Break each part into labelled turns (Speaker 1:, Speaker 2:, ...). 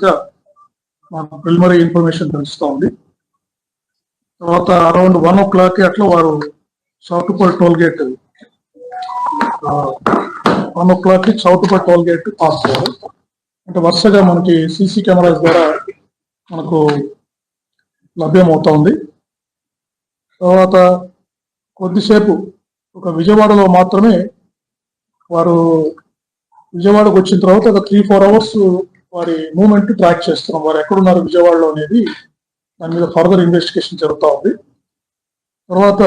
Speaker 1: చేసినట్టుగా మాకు preliminary information తెలుస్తూ ఉంది తర్వాత అరౌండ్ వన్ ఓ క్లాక్ అట్లా వారు సౌట్పల్ టోల్ గేట్ వన్ ఓ క్లాక్కి చౌటుపల్ టోల్ గేట్ పాస్ అయ్యారు అంటే వరుసగా మనకి సీసీ కెమెరాస్ ద్వారా మనకు లభ్యమవుతా ఉంది తర్వాత కొద్దిసేపు ఒక విజయవాడలో మాత్రమే వారు విజయవాడకు వచ్చిన తర్వాత ఒక త్రీ ఫోర్ అవర్స్ వారి మూమెంట్ ట్రాక్ చేస్తున్నాం. వారు ఎక్కడున్నారు విజయవాడలో అనేది దాని మీద ఫర్దర్ ఇన్వెస్టిగేషన్ జరుగుతూ ఉంది. తర్వాత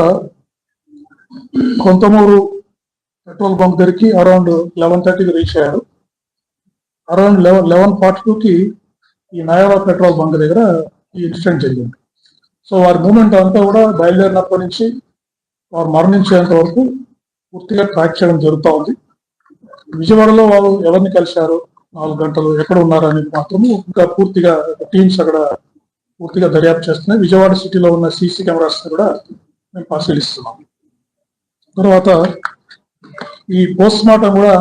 Speaker 1: కొంతమూరు పెట్రోల్ బంక్ దగ్గరికి అరౌండ్ లెవెన్ థర్టీకి రీచ్ అయ్యారు. అరౌండ్ లెవెన్ లెవెన్ ఫార్టీ టూకి ఈ నయారా పెట్రోల్ బంక్ దగ్గర ఈ ఇన్సిడెంట్ జరిగింది. సో వారి మూమెంట్ అంతా కూడా బయలుదేరినప్పటి నుంచి వారు మరణించేంత వరకు పూర్తిగా ట్రాక్ చేయడం జరుగుతూ ఉంది. విజయవాడలో వాళ్ళు ఎవరిని కలిశారు? నాలుగు గంటలు ఎక్కడ ఉన్నారు అనేది మాత్రము ఇంకా పూర్తిగా టీమ్స్ అక్కడ పూర్తిగా దర్యాప్తు చేస్తున్నాయి. విజయవాడ సిటీలో ఉన్న సీసీ కెమెరాస్ కూడా మేము పరిశీలిస్తున్నాం తర్వాత ఈ పోస్ట్ మార్టం కూడా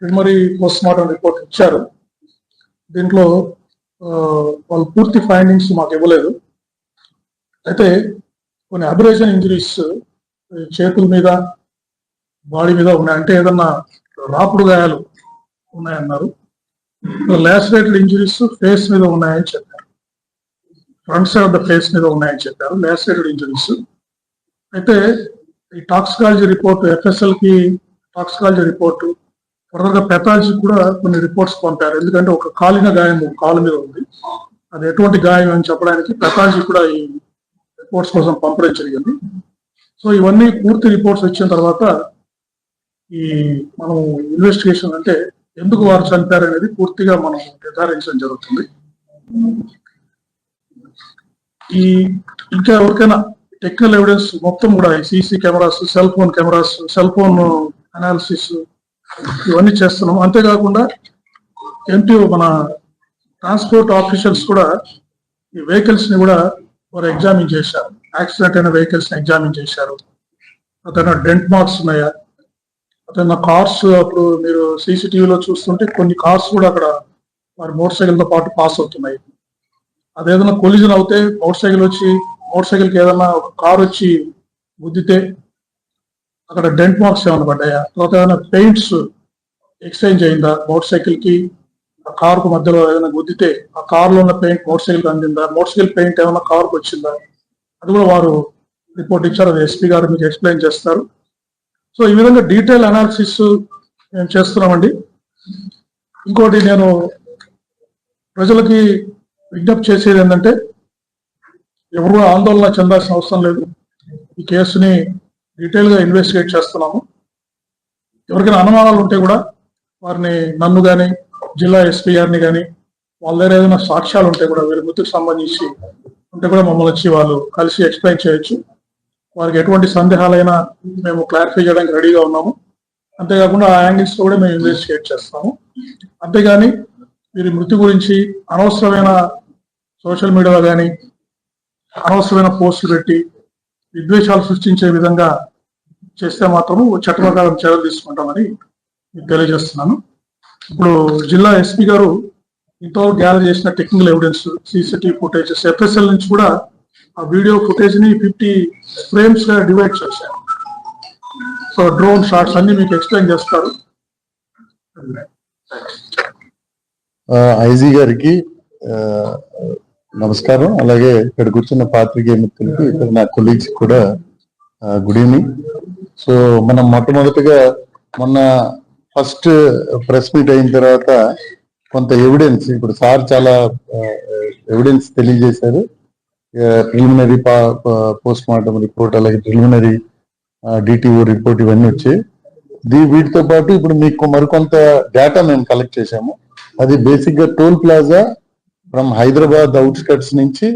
Speaker 1: ప్రిమరీ పోస్ట్ మార్టం రిపోర్ట్ ఇచ్చారు. దీంట్లో వాళ్ళు పూర్తి ఫైండింగ్స్ మాకు ఇవ్వలేదు. అయితే కొన్ని అబరేషన్ ఇంజరీస్ చేతుల మీద బాడీ మీద ఉన్నాయి. అంటే ఏదన్నా రాపుడు గాయాలు ఉన్నాయన్నారు. లాసరేటెడ్ ఇంజరీస్ ఫేస్ మీద ఉన్నాయని చెప్పారు. Front side of the face మీద ఉన్నాయని చెప్పారు. లాసరేటెడ్ ఇంజరీస్ అయితే ఈ టాక్సికాలజీ రిపోర్ట్ ఎఫ్ఎస్ఎల్కి టాక్సికాలజీ రిపోర్ట్ ఫర్దర్గా పెథాలజీ కూడా కొన్ని రిపోర్ట్స్ పంపారు. ఎందుకంటే ఒక కాలిన గాయం కాలు మీద ఉంది. అది ఎటువంటి గాయం అని చెప్పడానికి పెథాలజీ కూడా ఈ రిపోర్ట్స్ కోసం పంపడం జరిగింది. సో ఇవన్నీ పూర్తి రిపోర్ట్స్ వచ్చిన తర్వాత ఈ మనం ఇన్వెస్టిగేషన్ అంటే ఎందుకు వారు చంపారనేది అనేది పూర్తిగా మనం నిర్ధారించడం జరుగుతుంది. ఈ ఇంకా ఎవరికైనా టెక్నికల్ ఎవిడెన్స్ మొత్తం కూడా CC cameras cell phone cameras cell phone analysis ఇవన్నీ చేస్తున్నాం. అంతేకాకుండా ఎంపీ మన ట్రాన్స్పోర్ట్ ఆఫీషియల్స్ కూడా ఈ వెహికల్స్ని కూడా వారు ఎగ్జామిన్ చేశారు. యాక్సిడెంట్ అయిన వెహికల్స్ని ఎగ్జామిన్ చేశారు. అతను డెంట్ మార్క్స్ ఉన్నాయా? అతను కార్స్ అప్పుడు మీరు సీసీటీవీలో చూస్తుంటే కొన్ని కార్స్ కూడా అక్కడ వారి మోటార్ సైకిల్తో పాటు పాస్ అవుతున్నాయి. అదేదైనా కొలిజన్ అవుతే మోటార్ సైకిల్ వచ్చి మోటార్ సైకిల్కి ఏదైనా ఒక కార్ వచ్చి గుద్దితే అక్కడ డెంట్ మార్క్స్ ఏమైనా పడ్డాయా? తర్వాత ఏదైనా పెయింట్స్ ఎక్స్చేంజ్ అయిందా మోటార్ సైకిల్కి ఆ కార్కు మధ్యలో ఏదైనా గుద్దితే ఆ కార్లో ఉన్న పెయింట్ మోటార్ సైకిల్కి అందిందా? మోటార్ సైకిల్ పెయింట్ ఏమైనా కార్కు వచ్చిందా? అది కూడా వారు రిపోర్ట్ ఇచ్చారు. అది ఎస్పీ గారు మీకు ఎక్స్ప్లెయిన్ చేస్తారు. సో ఈ విధంగా డీటెయిల్ అనాలిసిస్ మేము చేస్తున్నామండి. ఇంకోటి నేను ప్రజలకి విజ్ఞప్తి చేసేది ఏంటంటే ఎవరు కూడా ఆందోళన చెందాల్సిన అవసరం లేదు. ఈ కేసుని డీటెయిల్గా ఇన్వెస్టిగేట్ చేస్తున్నాము. ఎవరికైనా అనుమానాలు ఉంటే కూడా వారిని నన్ను కానీ జిల్లా ఎస్పీ గారిని కానీ వాళ్ళ దగ్గర ఏదైనా సాక్ష్యాలు ఉంటే కూడా వీరి మృతికి సంబంధించి ఉంటే కూడా మమ్మల్ని వచ్చి వాళ్ళు కలిసి ఎక్స్ప్లెయిన్ చేయొచ్చు. వారికి ఎటువంటి సందేహాలైనా మేము క్లారిఫై చేయడానికి రెడీగా ఉన్నాము. అంతేకాకుండా ఆ యాంగిల్స్ కూడా మేము ఇన్వెస్టిగేట్ చేస్తాము. అంతేగాని వీరి మృతి గురించి అనవసరమైన సోషల్ మీడియాలో కానీ అనవసరమైన పోస్టులు పెట్టి విద్వేషాలు సృష్టించే విధంగా చేస్తే మాత్రము చట్ట ప్రకారం చర్యలు తీసుకుంటామని మీకు తెలియజేస్తున్నాను. ఇప్పుడు జిల్లా ఎస్పీ గారు ఇంతవరకు గ్యాదర్ చేసిన technical evidence CCTV footages FSL నుంచి కూడా ఆ వీడియో ఫుటేజ్ని ఫిఫ్టీ ఫ్రేమ్స్గా డివైడ్ చేశారు. సో డ్రోన్ షాట్స్ అన్ని మీకు ఎక్స్ప్లెయిన్ చేస్తారు
Speaker 2: ఐజీ గారికి నమస్కారం. అలాగే ఇక్కడ కూర్చున్న పాత్రికేయ మిత్రులకి ఇక్కడ నా కొలీగ్స్ కూడా గుడ్ ఈవినింగ్ సో మనం మొట్టమొదటిగా మొన్న ఫస్ట్ ప్రెస్ మీట్ అయిన తర్వాత కొంత ఎవిడెన్స్ ఇప్పుడు సార్ చాలా ఎవిడెన్స్ తెలియజేశారు. ప్రిలిమినరీ పోస్ట్ మార్టం రిపోర్ట్ అలాగే ప్రిలిమినరీ డిటిఓ రిపోర్ట్ ఇవన్నీ వచ్చాయి. దీ వీటితో పాటు ఇప్పుడు మీకు మరికొంత డేటా మేము కలెక్ట్ చేశాము. అది బేసిక్గా toll plaza from Hyderabad outskirts నుంచి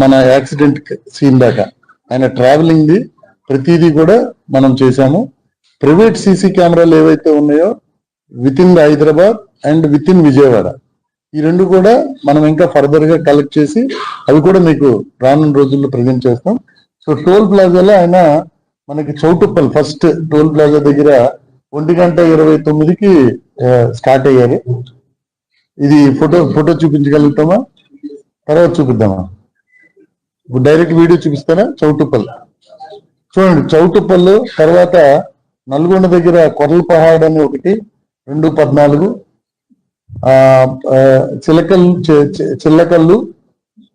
Speaker 2: మన యాక్సిడెంట్ సీన్ దాకా. ఆయన ట్రావెలింగ్ ది ప్రతిదీ కూడా మనం చేశాము. ప్రైవేట్ సీసీ కెమెరాలు ఏవైతే ఉన్నాయో within the Hyderabad and within Vijayawada. ఈ రెండు కూడా మనం ఇంకా ఫర్దర్గా కలెక్ట్ చేసి అవి కూడా మీకు రానున్న రోజుల్లో ప్రజెంట్ చేస్తాం. సో టోల్ ప్లాజాలో ఆయన మనకి చౌటుప్పల్ ఫస్ట్ టోల్ ప్లాజా దగ్గర ఒంటి గంట ఇరవై తొమ్మిదికి స్టార్ట్ అయ్యారు. ఇది ఫోటో ఫోటో చూపించగలుగుతామా? తర్వాత చూపిద్దామా? ఇప్పుడు డైరెక్ట్ వీడియో చూపిస్తారా? చౌటుప్పల్. చూడండి చౌటుప్పల్ తర్వాత నల్గొండ దగ్గర కొర్ల పహాడ్ అని ఒకటి రెండు పద్నాలుగు ఆ చిలకల్లు చిల్లకల్లు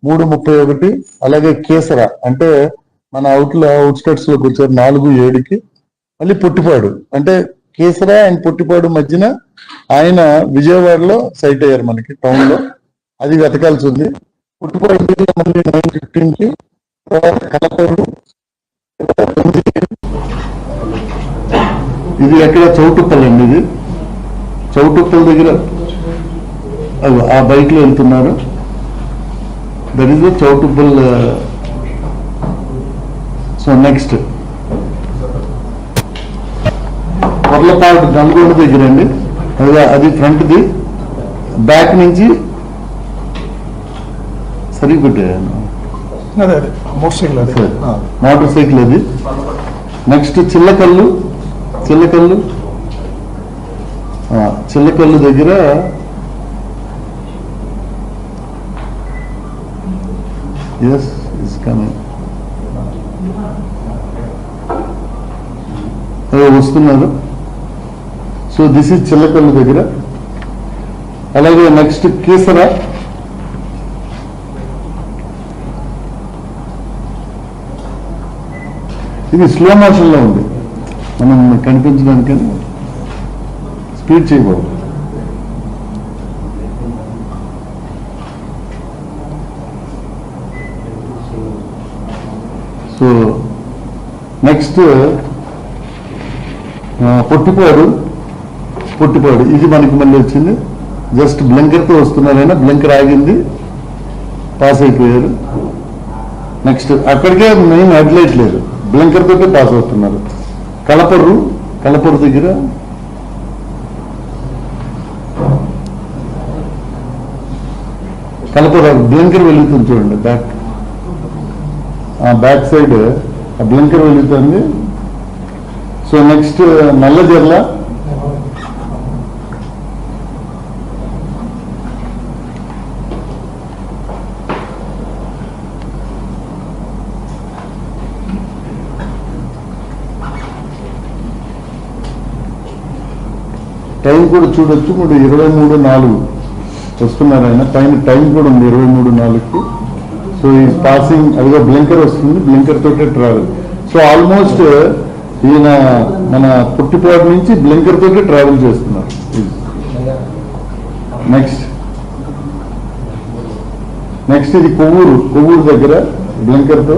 Speaker 2: మూడు ముప్పై ఒకటి అలాగే కేసర అంటే మన అవుట్ అవుట్స్కట్స్లోకి వచ్చారు నాలుగు ఏడుకి మళ్ళీ పుట్టిపాడు. అంటే కేసర అండ్ పుట్టిపాడు మధ్యన ఆయన విజయవాడలో సైట్ అయ్యారు మనకి టౌన్లో అది వెతకాల్సి ఉంది పుట్టిపాడు మళ్ళీ నైన్ ఫిఫ్టీన్కి తర్వాత కలపూరు ఇది ఎక్కడ చౌటుప్పల్ అండి ఇది? చౌటుప్పల్ దగ్గర ఆ బైక్లో వెళ్తున్నారు that is the Choutuppal so next Korlapadu Nalgonda దగ్గర అండి. అది అది ఫ్రంట్ ది బ్యాక్ నుంచి సరిగ్గా పెట్టాను
Speaker 1: అదే. అదే. మోటార్ సైకిల్ అదే.
Speaker 2: నెక్స్ట్ చిల్లకల్లు. చిల్లకల్లు. చిల్లకల్లు దగ్గర ఎస్ ఇస్ కమింగ్ వస్తున్నారు? సో దిస్ ఇస్ చిల్లకల్లు దగ్గర. అలాగే నెక్స్ట్ కేసరా. ఇది స్లో మోషన్లో ఉంది. మనం కనిపించడానికని స్పీడ్ చేయకూడదు. సో నెక్స్ట్ పొట్టిపాడు పొట్టిపాడు ఇది మనకి మళ్ళీ వచ్చింది. జస్ట్ బ్లింకర్తో వస్తున్నారైనా బ్లింకర్ ఆగింది. పాస్ అయిపోయారు నెక్స్ట్ అక్కడికే మెయిన్ హెడ్లైట్ లేదు. బ్లింకర్ తోటే పాస్ అవుతున్నారు. కలపర్రు కలపర్రు దగ్గర. కలపరు బ్లింకర్ వెలుగుతుంది చూడండి బ్యాక్ బ్యాక్ సైడ్ ఆ బ్లింకర్ వెలుగుతుంది. సో నెక్స్ట్ నల్లజర్ల టైం కూడా చూడొచ్చు మూడు ఇరవై మూడు నాలుగు వస్తున్నారు ఆయన. పైన టైం కూడా ఉంది ఇరవై మూడు నాలుగుకి. సో ఈ పాసింగ్ అదిగో బ్లింకర్ వస్తుంది బ్లింకర్ తోటే ట్రావెల్ సో ఆల్మోస్ట్ ఈయన మన పుట్టిపోటు నుంచి బ్లింకర్ తోటే ట్రావెల్ చేస్తున్నారు. నెక్స్ట్ నెక్స్ట్ ఇది కొవ్వూరు కొవ్వూరు దగ్గర బ్లింకర్తో తో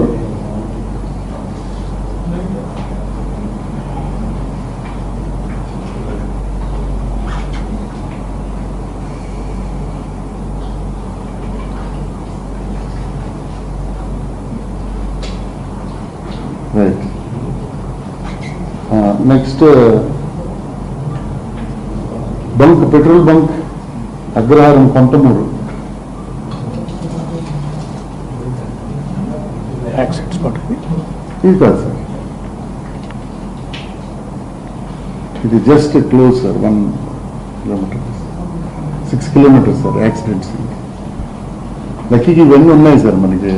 Speaker 2: right next bunk petrol bunk Agraharam Kontamuru
Speaker 1: accident spot ఇది
Speaker 2: ఇది కాదు సార్ ఇది just close sir one kilometer six kilometers sir accidents లక్కీకి ఇవన్నీ ఉన్నాయి సార్ మనకి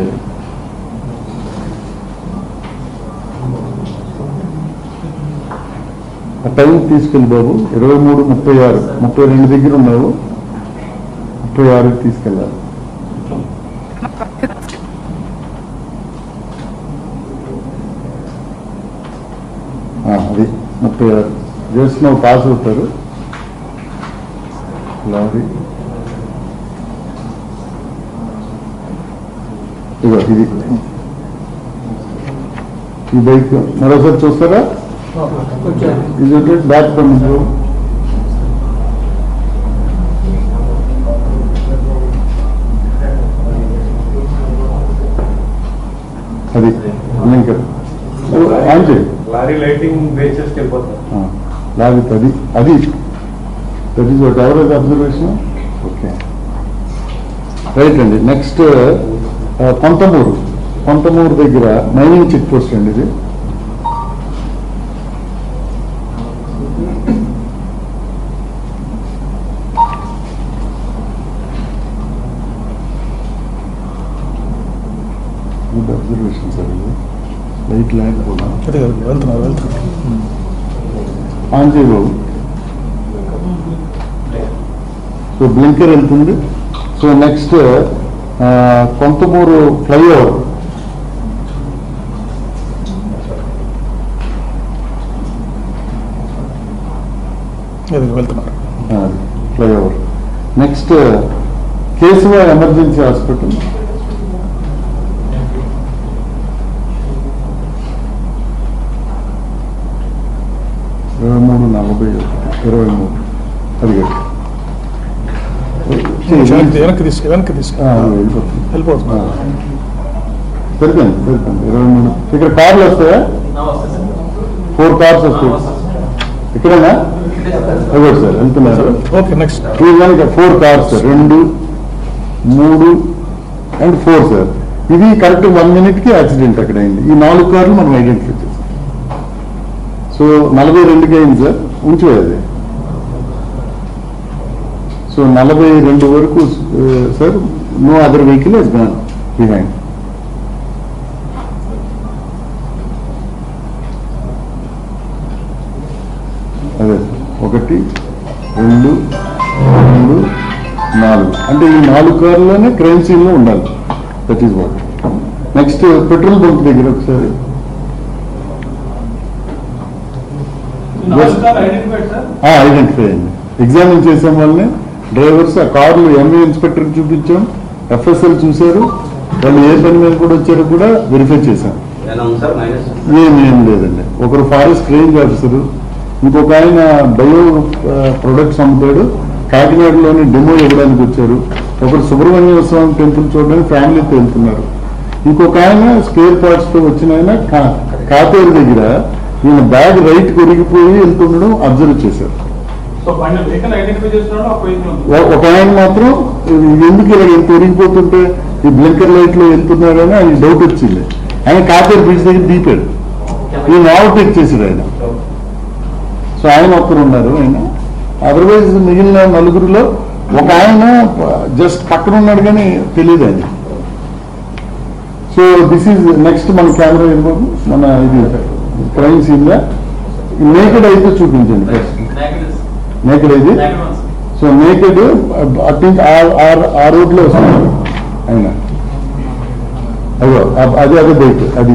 Speaker 2: ఆ టైం తీసుకెళ్ళి బాబు. ఇరవై మూడు ముప్పై ఆరు. ముప్పై రెండు దగ్గర ఉన్నావు. ముప్పై ఆరుకి తీసుకెళ్ళాలి. అది ముప్పై ఆరు. జస్ట్ పాస్ అవుతారు లారీ. ఇదో ఇది. ఈ బైక్ మరోసారి చూస్తారా? ఇది బ్యాక్ పంపించు అది లింకర్ ఆన్ చేయి
Speaker 3: లారీ లైటింగ్ బేసెస్ వెళ్ళిపోతారు
Speaker 2: ఆ, లాగితే అది అది. That is whatever observation okay right అండి. నెక్స్ట్ కొంతమూరు కొంతమూరు దగ్గర మైనింగ్ చెక్ పోస్ట్ అండి ఇది. ఎటువంటి అబ్జర్వేషన్ సార్ ఇది. లైట్
Speaker 1: అదే కదా వెళ్తున్నారు వెళ్తున్నారు.
Speaker 2: ఆన్ చేయబాబు సో బ్లింకర్ వెళ్తుంది సో నెక్స్ట్ కొంతమూరు ఫ్లైఓవర్
Speaker 1: వెళ్తున్నారు.
Speaker 2: Flyover next Keshava emergency hospital ఇరవై మూడు నలభై ఒకటి ఇరవై మూడు. పదిహేడు
Speaker 1: వెనక్కి తీసుకు వెనక్కి తీసుకు.
Speaker 2: ఇరవై మూడు. ఇక్కడ కార్లు వస్తాయా? ఫోర్ కార్స్ వస్తాయి. ఇక్కడేనా? అదే సార్ వెళ్తున్నారు.
Speaker 1: Okay next.
Speaker 2: ఫోర్ కార్స్ రెండు మూడు అండ్ ఫోర్ సార్. ఇది కరెక్ట్ వన్ మినిట్కి యాక్సిడెంట్ అక్కడ అయింది. ఈ నాలుగు కార్లు మనం ఐడెంటిఫై చేసాం సో నలభై రెండుకి అయింది సార్. ఉంచేది అది సో నలభై రెండు వరకు sir no other vehicle is gone behind అదే ఒకటి రెండు మూడు నాలుగు. అంటే ఈ నాలుగు కార్లోనే క్రైమ్ సీన్లో ఉండాలి. That is what next petrol bunk దగ్గర ఒకసారి ఐడెంటిఫై అయింది ఎగ్జామిన్ చేసాం వాళ్ళని? డ్రైవర్స్ ఆ కార్లు ఎంఏ ఇన్స్పెక్టర్ చూపించాం. ఎఫ్ఎస్ఎల్ చూశారు. వాళ్ళు ఏ పని మీద కూడా వచ్చారో కూడా వెరిఫై చేశాం.
Speaker 4: సార్? మైనస్
Speaker 2: ఏం ఏం లేదండి. ఒకరు ఫారెస్ట్ రేంజ్ ఆఫీసర్ ఇంకొక ఆయన బయో ప్రొడక్ట్స్ అమ్ముతాడు. కాకినాడలోని డెమో ఇవ్వడానికి వచ్చారు. ఒకరు సుబ్రహ్మణ్య స్వామి టెంపుల్ చూడడానికి ఫ్యామిలీతో వెళ్తున్నారు ఇంకొక ఆయన స్పేర్ పార్ట్స్తో వచ్చిన ఆయన కా- కాతేరు దగ్గర ఈయన బ్యాగ్ రైట్ కొరిగిపోయి వెళ్తుండడం అబ్జర్వ్ చేశారు. ఒక ఆయన మాత్రం ఎందుకు ఇలా ఇంత ఒరిగిపోతుంటే ఈ బ్లింకర్ లైట్లో వెళ్తున్నారని ఆయన డౌట్ వచ్చింది. ఆయన కాతేరు బీచ్ దగ్గర దీపాడు. ఈయన ఓవర్టేక్ చేశాడు ఆయన. సో ఆయన ఒక్కరు ఉన్నారు ఆయన. అదర్వైజ్ మిగిలిన నలుగురిలో ఒక ఆయన జస్ట్ పక్కన ఉన్నాడు కానీ తెలియదు ఆయన. సో దిస్ ఈజ్ నెక్స్ట్ మన కెమెరా మన ఇది. క్రైమ్ సీన్గా నేకెడ్ అయితే చూపించండి. నేకెడ్ అయితే సో నేకెడ్ అటు ఆ రోడ్లో వస్తున్నారు ఆయన అదో అది అదే బైక్ అది.